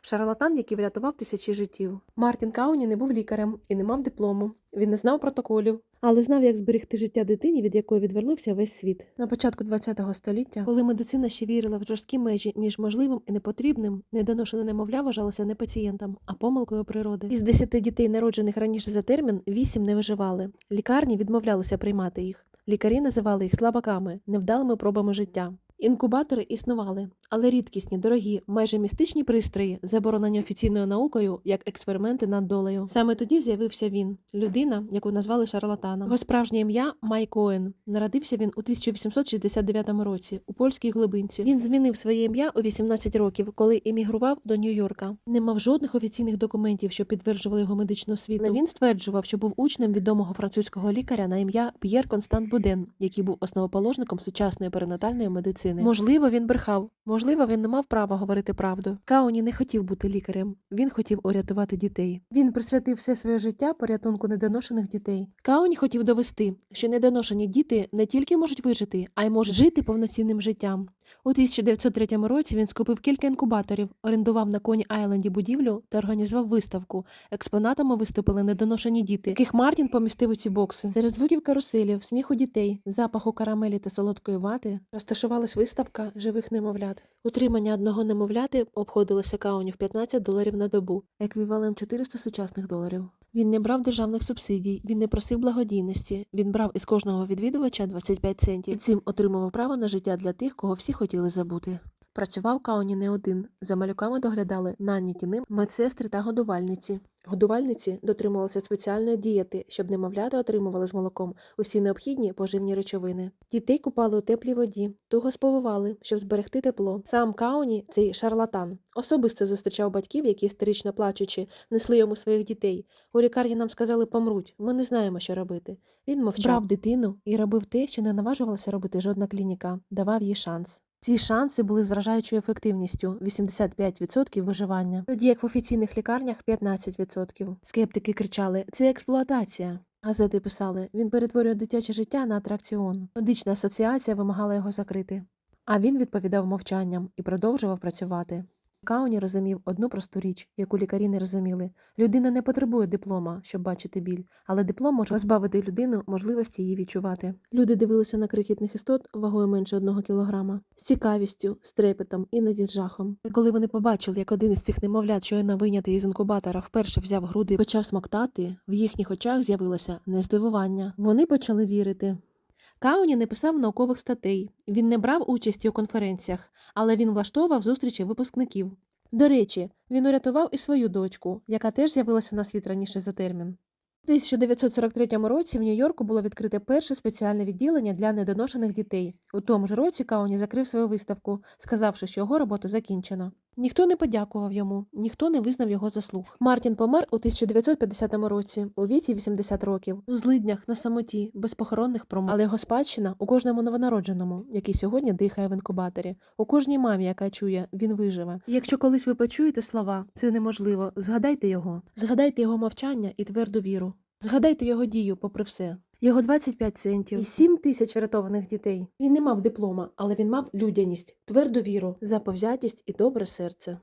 шарлатан, який врятував тисячі життів. Мартін Кауні не був лікарем і не мав диплому. Він не знав протоколів, але знав, як зберегти життя дитині, від якої відвернувся весь світ. На початку ХХ століття, коли медицина ще вірила в жорсткі межі між можливим і непотрібним, недоношене немовля вважалося не пацієнтом, а помилкою природи. Із десяти дітей, народжених раніше за термін, вісім не виживали. Лікарні відмовлялися приймати їх. Лікарі називали їх слабаками, невдалими пробами життя. Інкубатори існували, але рідкісні, дорогі, майже містичні пристрої, заборонені офіційною наукою як експерименти над долею. Саме тоді з'явився він, людина, яку назвали шарлатаном. Його справжнє ім'я Майк Оен. Народився він у 1869 році у польській глибинці. Він змінив своє ім'я у 18 років, коли емігрував до Нью-Йорка. Не мав жодних офіційних документів, що підтверджували його медичну освіту. Він стверджував, що був учнем відомого французького лікаря на ім'я П'єр Констант Буден, який був основоположником сучасної перинатальної медицини. Можливо, він брехав, можливо, він не мав права говорити правду. Кауні не хотів бути лікарем. Він хотів урятувати дітей. Він присвятив все своє життя порятунку недоношених дітей. Кауні хотів довести, що недоношені діти не тільки можуть вижити, а й можуть жити повноцінним життям. У 1903 році він скупив кілька інкубаторів, орендував на Коні Айленді будівлю та організував виставку. Експонатами виступили недоношені діти, яких Мартін помістив у ці бокси. Серед звуків каруселів, сміху дітей, запаху карамелі та солодкої вати розташувалась виставка живих немовлят. Утримання одного немовляти обходилося Кауні в 15 доларів на добу, еквівалент 400 сучасних доларів. Він не брав державних субсидій, він не просив благодійності. Він брав із кожного відвідувача 25 центів і цим отримував право на життя для тих, кого всі хотіли забути. Працював Кауні не один. За малюками доглядали наняті ним медсестри та годувальниці. Годувальниці дотримувалися спеціальної дієти, щоб немовлята отримували з молоком усі необхідні поживні речовини. Дітей купали у теплій воді, туго сповивали, щоб зберегти тепло. Сам Кауні, цей шарлатан, особисто зустрічав батьків, які істерично плачучи, несли йому своїх дітей. У лікарні нам сказали помруть. Ми не знаємо, що робити. Він мовчав брав дитину і робив те, що не наважувалася робити жодна клініка, давав їй шанс. Ці шанси були з вражаючою ефективністю 85% виживання, тоді як в офіційних лікарнях 15%. Скептики кричали: це експлуатація. Газети писали, він перетворює дитяче життя на атракціон. Медична асоціація вимагала його закрити. А він відповідав мовчанням і продовжував працювати. Кауні розумів одну просту річ, яку лікарі не розуміли. Людина не потребує диплома, щоб бачити біль, але диплом може позбавити людину можливості її відчувати. Люди дивилися на крихітних істот вагою менше одного кілограма, з цікавістю, з трепетом, іноді жахом. І коли вони побачили, як один із цих немовлят, щойно вийнятий із інкубатора, вперше взяв груди і почав смоктати, в їхніх очах з'явилося не здивування. Вони почали вірити. Кауні не писав наукових статей, він не брав участі у конференціях, але він влаштовував зустрічі випускників. До речі, він урятував і свою дочку, яка теж з'явилася на світ раніше за термін. У 1943 році в Нью-Йорку було відкрите перше спеціальне відділення для недоношених дітей. У тому ж році Кауні закрив свою виставку, сказавши, що його роботу закінчено. Ніхто не подякував йому, ніхто не визнав його заслуг. Мартін помер у 1950 році, у віці 80 років, у злиднях на самоті, без похоронних промов. Але його спадщина у кожному новонародженому, який сьогодні дихає в інкубаторі, у кожній мамі, яка чує, він виживе. І якщо колись ви почуєте слова, це неможливо. Згадайте його, згадайте його мовчання і тверду віру. Згадайте його дію, попри все. Його 25 центів і 7 тисяч врятованих дітей. Він не мав диплома, але він мав людяність, тверду віру, заповзятість і добре серце.